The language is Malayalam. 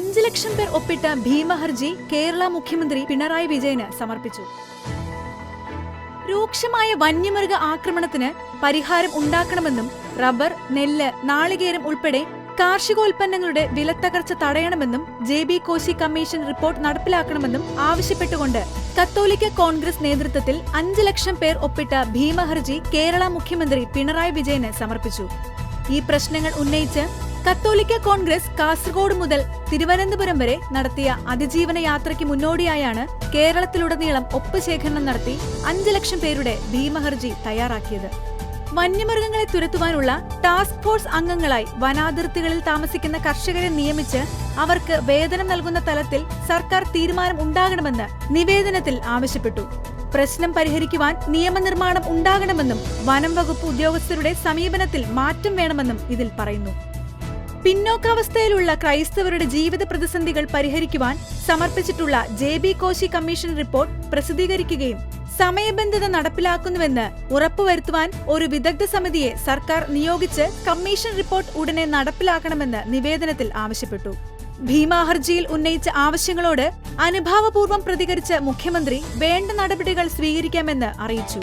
അഞ്ച് ലക്ഷം പേർ ഒപ്പിട്ട ഭീമഹർജി കേരള മുഖ്യമന്ത്രി പിണറായി വിജയന് സമർപ്പിച്ചു. രൂക്ഷമായ വന്യമൃഗ ആക്രമണത്തിന് പരിഹാരം ഉണ്ടാക്കണമെന്നും റബ്ബർ നെല്ല് നാളികേരം ഉൾപ്പെടെ കാർഷികോൽപ്പന്നങ്ങളുടെ വിലത്തകർച്ച തടയണമെന്നും J B Koshy commission report നടപ്പിലാക്കണമെന്നും ആവശ്യപ്പെട്ടുകൊണ്ട് കത്തോലിക്ക കോൺഗ്രസ് നേതൃത്വത്തിൽ അഞ്ച് ലക്ഷം പേർ ഒപ്പിട്ട ഭീമഹർജി കേരള മുഖ്യമന്ത്രി പിണറായി വിജയന് സമർപ്പിച്ചു. ഈ പ്രശ്നങ്ങൾ ഉന്നയിച്ച് കത്തോലിക്ക കോൺഗ്രസ് കാസർഗോഡ് മുതൽ തിരുവനന്തപുരം വരെ നടത്തിയ അതിജീവന യാത്രയ്ക്ക് മുന്നോടിയായാണ് കേരളത്തിലുടനീളം ഒപ്പ് ശേഖരണം നടത്തി അഞ്ച് ലക്ഷം പേരുടെ ഭീമഹർജി തയ്യാറാക്കിയത്. വന്യമൃഗങ്ങളെ തുരത്തുവാനുള്ള ടാസ്ക് ഫോഴ്സ് അംഗങ്ങളായി വനാതിർത്തികളിൽ താമസിക്കുന്ന കർഷകരെ നിയമിച്ച് അവർക്ക് വേതനം നൽകുന്ന തലത്തിൽ സർക്കാർ തീരുമാനം ഉണ്ടാകണമെന്ന് നിവേദനത്തിൽ ആവശ്യപ്പെട്ടു. പ്രശ്നം പരിഹരിക്കുവാൻ നിയമനിർമ്മാണം ഉണ്ടാകണമെന്നും വനം വകുപ്പ് ഉദ്യോഗസ്ഥരുടെ സമീപനത്തിൽ മാറ്റം വേണമെന്നും ഇതിൽ പറയുന്നു. പിന്നോക്കാവസ്ഥയിലുള്ള ക്രൈസ്തവരുടെ ജീവിത പ്രതിസന്ധികൾ പരിഹരിക്കുവാൻ സമർപ്പിച്ചിട്ടുള്ള J B Koshy commission report പ്രസിദ്ധീകരിക്കുകയും സമയബന്ധിത നടപ്പിലാക്കുന്നുവെന്ന് ഉറപ്പുവരുത്തുവാൻ ഒരു വിദഗ്ധ സമിതിയെ സർക്കാർ നിയോഗിച്ച് കമ്മീഷൻ റിപ്പോർട്ട് ഉടനെ നടപ്പിലാക്കണമെന്ന് നിവേദനത്തിൽ ആവശ്യപ്പെട്ടു. ഭീമാ ഹർജിയിൽ ഉന്നയിച്ച ആവശ്യങ്ങളോട് അനുഭാവപൂർവം പ്രതികരിച്ച മുഖ്യമന്ത്രി വേണ്ട നടപടികൾ സ്വീകരിക്കാമെന്ന് അറിയിച്ചു.